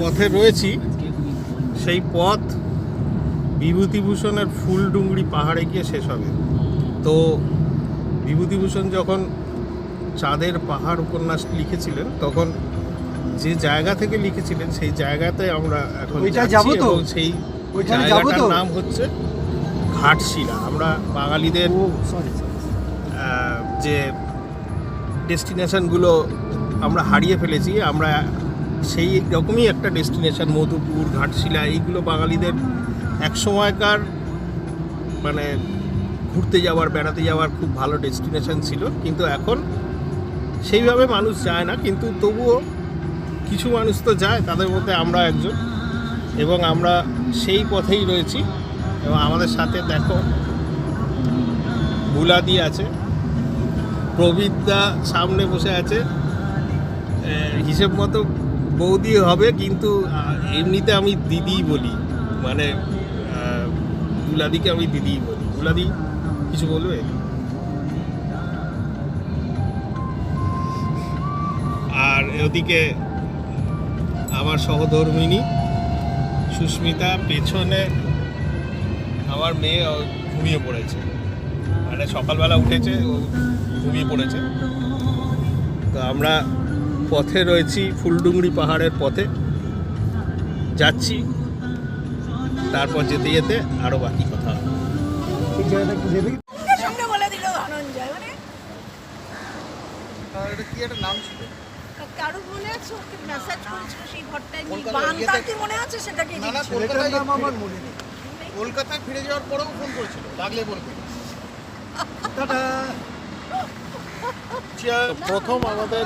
পথে রয়েছি সেই পথ বিভূতিভূষণের ফুলডুংরি পাহাড়ে গিয়ে শেষ হবে। তো বিভূতিভূষণ যখন চাঁদের পাহাড় উপন্যাস লিখেছিলেন তখন যে জায়গা থেকে লিখেছিলেন সেই জায়গাতে আমরা এখন যাব তো? সেই জায়গাটার নাম হচ্ছে ঘাটশিলা। আমরা বাঙালিদের সরি যে ডেস্টিনেশনগুলো আমরা হারিয়ে ফেলেছি আমরা সেই রকমই একটা ডেস্টিনেশন মধুপুর, ঘাটশিলা, এইগুলো বাঙালিদের এক সময়কার মানে ঘুরতে যাওয়ার, বেড়াতে যাওয়ার খুব ভালো ডেস্টিনেশন ছিল। কিন্তু এখন সেইভাবে মানুষ যায় না, কিন্তু তবুও কিছু মানুষ তো যায়, তাদের মধ্যে আমরা একজন। এবং আমরা সেই পথেই রয়েছি। এবং আমাদের সাথে দেখো বুলাদি আছে, প্রবীরদা সামনে বসে আছে। হিসেব মতো বৌদি হবে কিন্তু এমনিতে আমি দিদি বলি। মানে আহ, বুলাদিকে আমি দিদি বলি। বুলাদি কিছু বলবে? আর ওদিকে আমার সহধর্মিনী সুস্মিতা পেছনে আমার মেয়ে ঘুমিয়ে পড়েছে। মানে সকালবেলা উঠেছে ও ঘুমিয়ে পড়েছে। তো আমরা পথে রয়েছি ফুলডুংরি পাহাড়ের পথে। যাচ্ছি তারপর যেতে যেতে আরও বাকি কথা। মানে মনে মনে কলকাতায় আমার মনে নেই। কলকাতায় ফিরে যাওয়ার পরেও ফোন করেছিল লাগলে বলবে। প্রথম আমাদের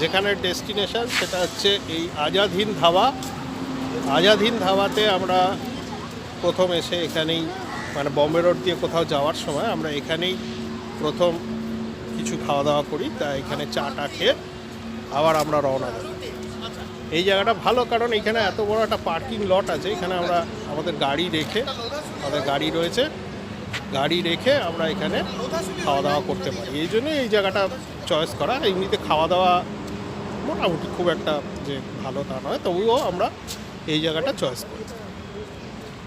যেখানে ডেস্টিনেশন সেটা হচ্ছে এই আজাদ ধাবা। আজাদ হিন্দ ধাবাতে আমরা প্রথম এসে এখানেই মানে বম্বে রোড দিয়ে কোথাও যাওয়ার সময় আমরা এখানেই প্রথম কিছু খাওয়া দাওয়া করি, তা এখানে চাটা খেয়ে আবার আমরা রওনা দিই। এই জায়গাটা ভালো কারণ এখানে এত বড় একটা পার্কিং লট আছে, এখানে আমরা আমাদের গাড়ি রেখে, আমাদের গাড়ি রয়েছে, গাড়ি রেখে আমরা এখানে খাওয়া দাওয়া করতে পারি। এই জন্যই এই জায়গাটা চয়েস করা। এমনিতে খাওয়া দাওয়া মোটামুটি খুব একটা যে ভালো তা নয়, তবুও আমরা এই জায়গাটা চয়েস করি।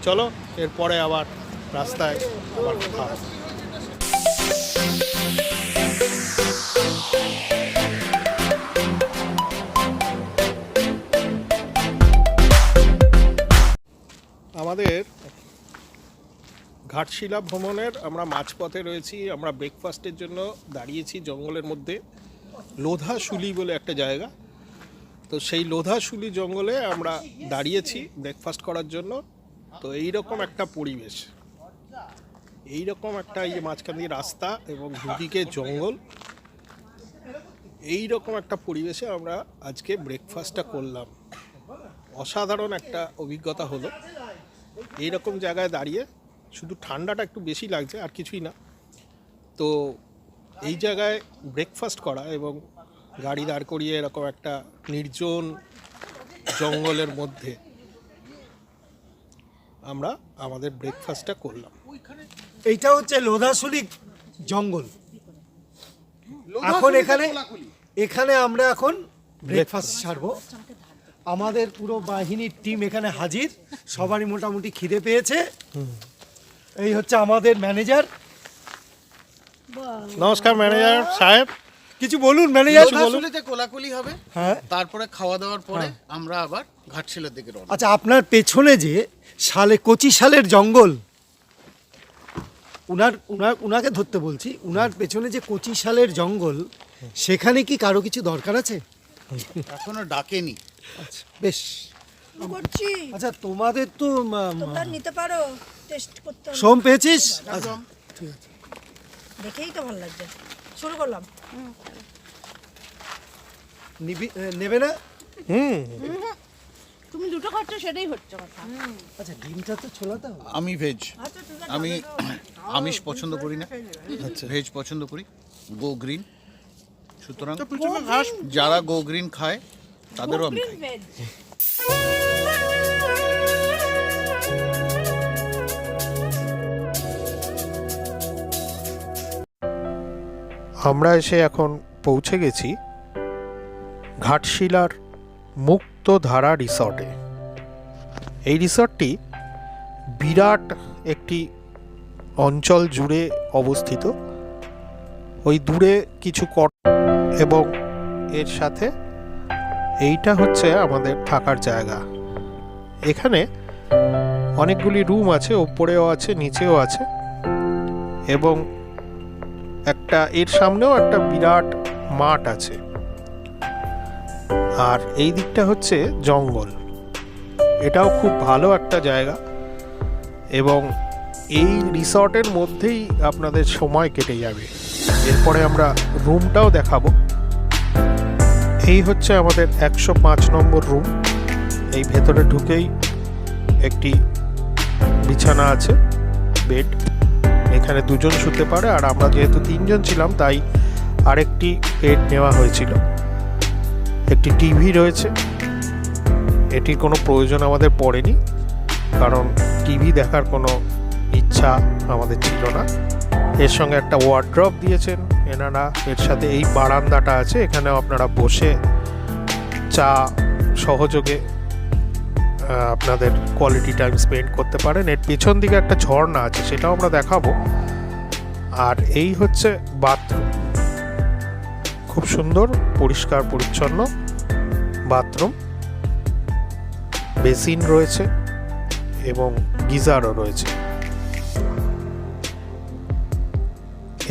চলো, এরপরে আবার রাস্তায় আবার কথা আমাদের ঘাটশিলা ভ্রমণের আমরা মাঝপথে রয়েছি, আমরা ব্রেকফাস্টের জন্য দাঁড়িয়েছি জঙ্গলের মধ্যে। লোধাশুলি বলে একটা জায়গা। তো সেই লোধাশুলি জঙ্গলে আমরা দাঁড়িয়েছি ব্রেকফাস্ট করার জন্য। তো এই রকম একটা পরিবেশ। এই রকম একটা এই মাঝখান দিয়ে রাস্তা এবং দুদিকে জঙ্গল। এই রকম একটা পরিবেশে আমরা আজকে ব্রেকফাস্টটা করলাম। অসাধারণ একটা অভিজ্ঞতা হলো। এই রকম জায়গায় দাঁড়িয়ে শুধু ঠান্ডাটা একটু বেশি লাগছে, আর কিছুই না। তো এই জায়গায় ব্রেকফাস্ট করা এবং গাড়ি দাঁড় করিয়ে এরকম একটা নির্জন জঙ্গলের মধ্যে আমরা আমাদের ব্রেকফাস্টটা করলাম। এইটা হচ্ছে লোধাশুলি জঙ্গল। এখন এখানে এখানে আমরা এখন ব্রেকফাস্ট ছাড়বো। আমাদের পুরো বাহিনীর টিম এখানে হাজির। সবারই মোটামুটি খিদে পেয়েছে। এই হচ্ছে আমাদের ম্যানেজার নমস্কার ম্যানেজার সাহেব। কিছু বলুন ম্যানেজার লোধাশুলিতে কোলাকুলি হবে হ্যাঁ। তারপরে খাওয়া দাওয়ার পরে আমরা আবার ঘাটশিলার দিকে রওনা। আচ্ছা আপনার পেছনে যে সালে কচি শালের জঙ্গল উনার উনার উনাকে ধরতে বলছি উনার পেছনে যে কচি শালের জঙ্গল সেখানে কি কারও কিছু দরকার আছে? এখনও ডাকেনি। আচ্ছা বেশ। করছি। আচ্ছা তোমাদের তো নিতে পারো টেস্ট করতে সোম পেয়েছিস? আচ্ছা দেখেই তো ভালো লাগছে। শুরু করলাম। নেবে না? হুম। তুমি দুটো খাচ্ছ সেটাই হচ্ছে কথা। আচ্ছা ডিমটা তো ছোলাতে হবে। আমি ভেজ আচ্ছা আমি আমিষ পছন্দ করি না। আচ্ছা ভেজ পছন্দ করি। গো গ্রিন সুতরাং যারা গো গ্রিন খায় তাদেরও আমি খাই। আমরা এসে এখন পৌঁছে গেছি ঘাটশিলার মুক্তধারা রিসর্টে। এই রিসর্টটি বিরাট একটি অঞ্চল জুড়ে অবস্থিত। ওই দূরে কিছু কট এবং এর সাথে এইটা হচ্ছে আমাদের থাকার জায়গা। এখানে অনেকগুলি রুম আছে, ওপরেও আছে, নিচেও আছে। এবং একটা, এর সামনেও একটা বিরাট মাঠ আছে। আর এই দিকটা হচ্ছে জঙ্গল। এটাও খুব ভালো একটা জায়গা। এবং এই রিসর্টের মধ্যেই আপনাদের সময় কেটে যাবে। এরপরে আমরা রুমটাও দেখাবো। এই হচ্ছে আমাদের একশো পাঁচ নম্বর রুম। এই ভেতরে ঢুকেই একটি বিছানা আছে, বেড। এখানে দুজন শুতে পারে আর আমরা যেহেতু তিনজন ছিলাম, তাই আরেকটি বেড নেওয়া হয়েছিল। একটি টিভি রয়েছে। এটির কোনো প্রয়োজন আমাদের পড়েনি, কারণ টিভি দেখার কোনো ইচ্ছা আমাদের ছিল না। এর সঙ্গে একটা ওয়ার্ড্রপ দিয়েছেন। এনারা এর সাথে এই বারান্দাটা আছে। এখানেও আপনারা বসে চা সহযোগে আপনাদের কোয়ালিটি টাইম স্পেন্ড করতে পারেন। এর পেছন দিকে একটা ঝর্ণা আছে, সেটাও আমরা দেখাবো। আর এই হচ্ছে বাথরুম খুব সুন্দর, পরিষ্কার, পরিচ্ছন্ন বাথরুম বেসিন রয়েছে এবং গিজারও রয়েছে।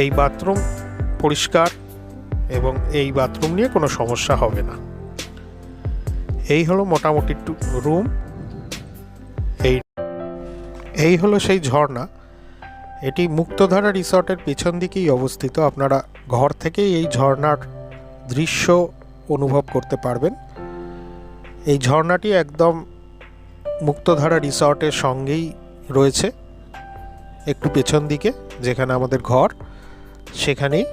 এই বাথরুম পরিষ্কার এবং এই বাথরুম নিয়ে কোনো সমস্যা হবে না। এই হলো মোটামুটি রুম এই হলো সেই ঝর্ণা। এটি মুক্তধারা রিসর্টের পেছন দিকেই অবস্থিত। আপনারা ঘর থেকেই এই ঝর্ণার দৃশ্য অনুভব করতে পারবেন। এই ঝর্ণাটি একদম মুক্তধারা রিসর্টের সঙ্গেই রয়েছে। একটু পেছন দিকে, যেখানে আমাদের ঘর, সেখানেই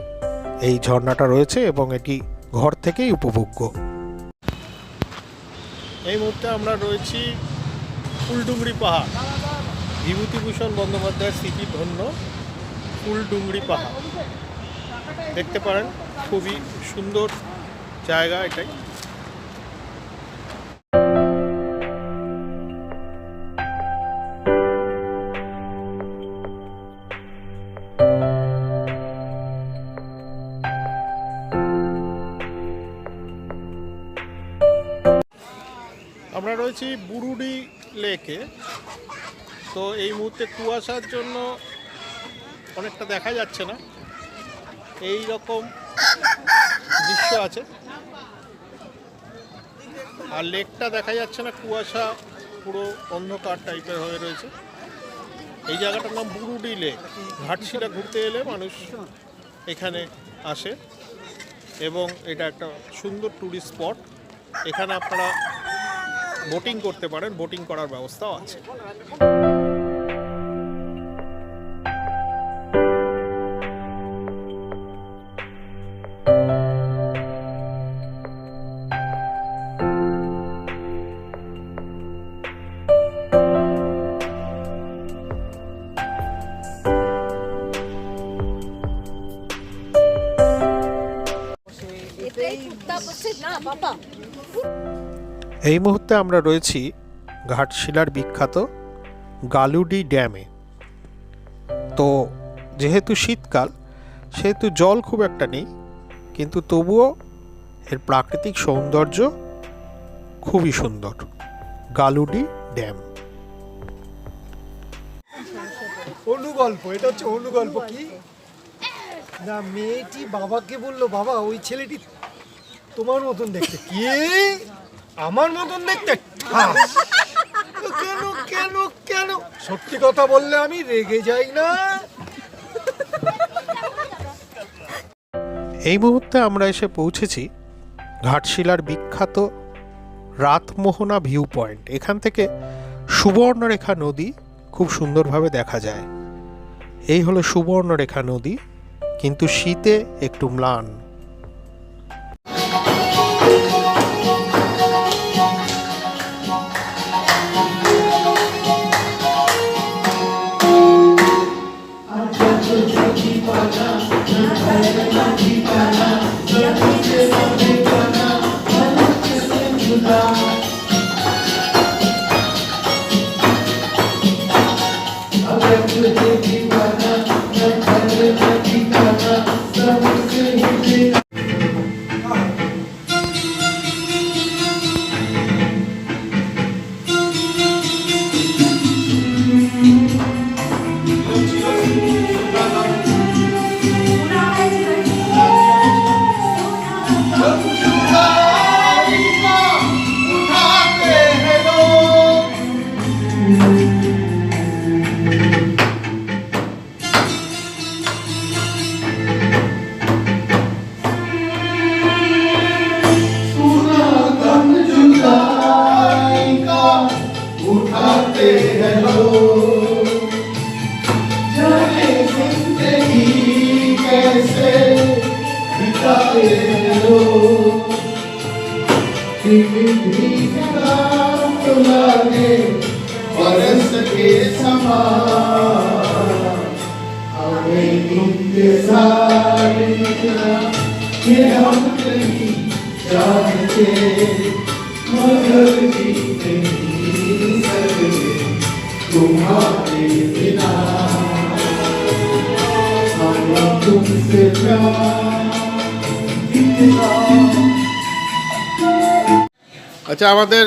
এই ঝর্ণাটা রয়েছে এবং এটি ঘর থেকেই উপভোগ্য। এই মুহূর্তে আমরা রয়েছি ফুলডুংরি পাহাড়। বিভূতিভূষণ বন্দ্যোপাধ্যায়ের স্মৃতি ধন্য ফুলডুংরি পাহাড়। দেখতে পারেন, খুবই সুন্দর জায়গা এটাই। আমরা রয়েছি বুরুডি লেকে। তো এই মুহূর্তে কুয়াশার জন্য অনেকটা দেখা যাচ্ছে না। এই রকম দৃশ্য আছে। আর লেকটা দেখা যাচ্ছে না, কুয়াশা পুরো অন্ধকার টাইপের হয়ে রয়েছে। এই জায়গাটার নাম বুরুডি লেক। ঘাটশিলা ঘুরতে এলে মানুষ এখানে আসে এবং এটা একটা সুন্দর ট্যুরিস্ট স্পট এখানে আপনারা বোটিং করতে পারেন বোটিং করার ব্যবস্থাও আছে। এই মুহূর্তে আমরা রয়েছি ঘাটশিলার বিখ্যাত গালুডি ড্যামে। তো যেহেতু শীতকাল, সেহেতু জল খুব একটা নেই, কিন্তু তবুও এর প্রাকৃতিক সৌন্দর্য খুবই সুন্দর, গালুডি ড্যাম। অনুগল্প, এটা হচ্ছে অনুগল্প, কি? না, মেয়েটি বাবাকে বলল, বাবা, ওই ছেলেটি তোমার মতন দেখতে। কি? আমার মতন দেখতে? কেন কেন কেন? সত্যি কথা বললে আমি রেগে যাই না। এই মুহূর্তে আমরা এসে পৌঁছেছি ঘাটশিলার বিখ্যাত রাতমোহনা ভিউ পয়েন্ট এখান থেকে সুবর্ণরেখা নদী খুব সুন্দরভাবে দেখা যায়। এই হলো সুবর্ণরেখা নদী, কিন্তু শীতে একটু ম্লান। আচ্ছা আমাদের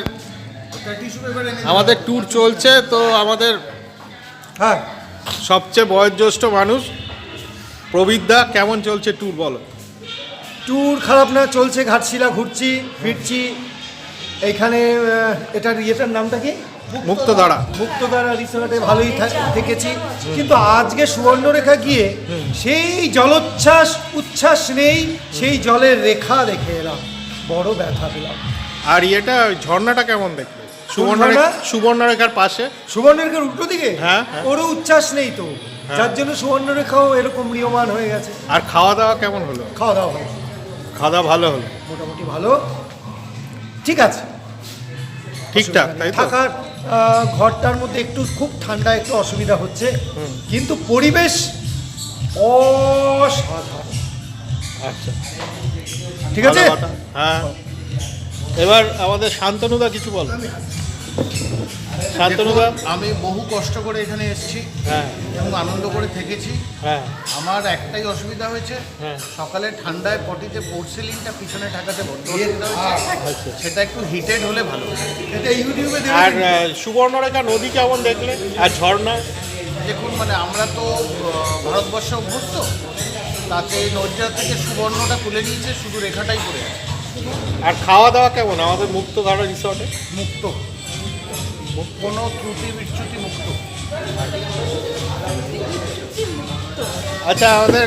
আমাদের ট্যুর চলছে তো আমাদের হ্যাঁ। সবচেয়ে বয়োজ্যেষ্ঠ মানুষ প্রবিদ্যা কেমন চলছে ট্যুর বলো? ট্যুর খারাপ না চলছে ঘাটশিলা ঘুরছি ফিরছি। এইখানে আহ, এটার ইয়েটার নামটা কি? মুক্তধারা। মুক্তধারা রিসোর্টে ভালোই থেকেছি। কিন্তু আজকে সুবর্ণরেখা গিয়ে সেই জলোচ্ছ্বাস উচ্ছ্বাস নেই সেই জলের রেখা দেখে এলাম। বড় ব্যথা পেলাম। আর ইয়েটা ওই ঝর্ণাটা কেমন দেখলে? সুবর্ণরেখা সুবর্ণরেখার পাশে। সুবর্ণরেখার উল্টো দিকে? হ্যাঁ, হ্যাঁ। ওরও উচ্ছ্বাস নেই তো। যার জন্য সুবর্ণরেখাও এরকম ম্রিয়মান হয়ে গেছে। আর খাওয়া দাওয়া কেমন হলো? খাওয়া দাওয়া ভালো। খাওয়া দাওয়া ভালো হলো? মোটামুটি ভালো। ঠিক আছে। ঠিকঠাক তাই থাকার ঘরটার মধ্যে একটু খুব ঠান্ডা একটু অসুবিধা হচ্ছে। কিন্তু পরিবেশ অসাধারণ। আচ্ছা। ঠিক আছে? হ্যাঁ। এবার আমাদের শান্তনুদা কিছু বল। আমি বহু কষ্ট করে এখানে এসেছি হ্যাঁ। এবং আনন্দ করে থেকেছি। হ্যাঁ। আমার একটাই অসুবিধা হয়েছে হ্যাঁ। সকালে ঠান্ডায় পটিতে পোর্সেলিনটা পিছনে ঢাকাতে হয়েছে সেটা একটু হিটেড হলে ভালো। এটা ইউটিউবে আর সুবর্ণরেখা নদী কেমন দেখলে? আর ঝর্ণা? দেখুন মানে আমরা তো ভারতবর্ষে অভ্যস্ত তাতে নদিয়া থেকে সুবর্ণটা তুলে নিয়েছে শুধু রেখাটাই পড়ে আর খাওয়া দাওয়া কেমন? আমাদের মুক্তধারা রিসর্টে মুক্ত। কোনো ত্রুটি বিচ্যুতি মুক্ত। আচ্ছা আমাদের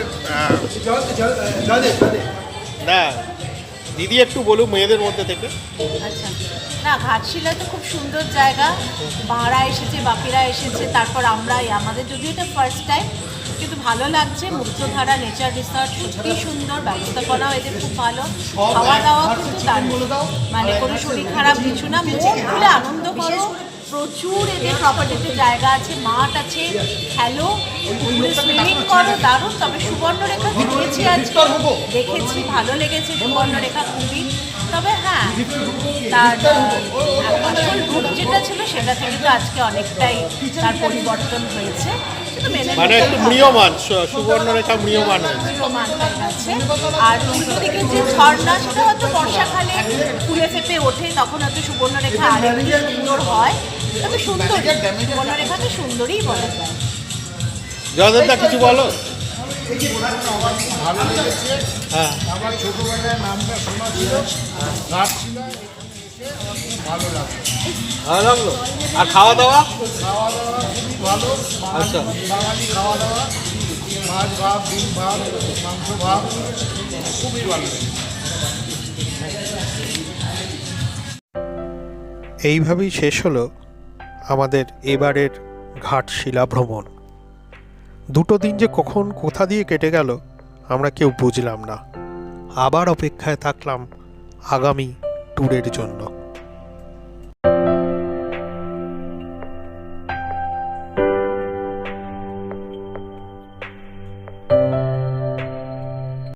না দিদি একটু বলুন মেয়েদের মধ্যে থেকে। আচ্ছা। না ঘাটশিলা তো খুব সুন্দর জায়গা। মারা এসেছে বাপিরা এসেছে তারপর আমরাই আমাদের যদিও এটা ফার্স্ট টাইম কিন্তু ভালো লাগছে। মুক্তধারা নেচার রিসর্ট সত্যি সুন্দর। ব্যবস্থাপনাও এদের খুব ভালো। খাওয়া দাওয়া কিন্তু দারুণ। মানে কোনো শরীর খারাপ কিছু না। খুলে আনন্দ করো। প্রচুর এদের প্রপার্টিতে জায়গা আছে, মাঠ আছে, খেলো সুইমিং করো, দারুণ। তবে সুবর্ণরেখা দেখেছি আজকে, দেখেছি, ভালো লেগেছে সুবর্ণরেখা খুবই। তবে হ্যাঁ তার আসল রূপ যেটা ছিল সেটা থেকে তো আজকে অনেকটাই তার পরিবর্তন হয়েছে। মেনে একটু হবে। মৃয়মান সুবর্ণরেখা মৃয়মান হয়েছে। হয়ে আর উল্টো দিকে যে ঝর্ণা সেটা হয়তো বর্ষাকালে ফুলে ফেপে ওঠে তখন হয়তো সুবর্ণরেখা আরেক সুন্দর হয়। তবে সুন্দর সুবর্ণরেখা তো সুন্দরই বলা যায়। জয়দেবদা কিছু বলো? ভালো লেগেছে। হ্যাঁ। আমার ছোটবেলায় নামটা শোনা ছিল। ঘাটশিলা ভালো লাগল। আর খাওয়া দাওয়া? ভালো আচ্ছা। বাঙালি খাওয়া দাওয়া মাছ ভাত ডিম ভাত মাংস ভাত খুবই ভালো এইভাবেই শেষ হলো আমাদের এবারের ঘাটশিলা ভ্রমণ। দুটো দিন যে কখন কোথা দিয়ে কেটে গেল আমরা কেউ বুঝলাম না। আবার অপেক্ষায় থাকলাম আগামী ট্যুরের জন্য।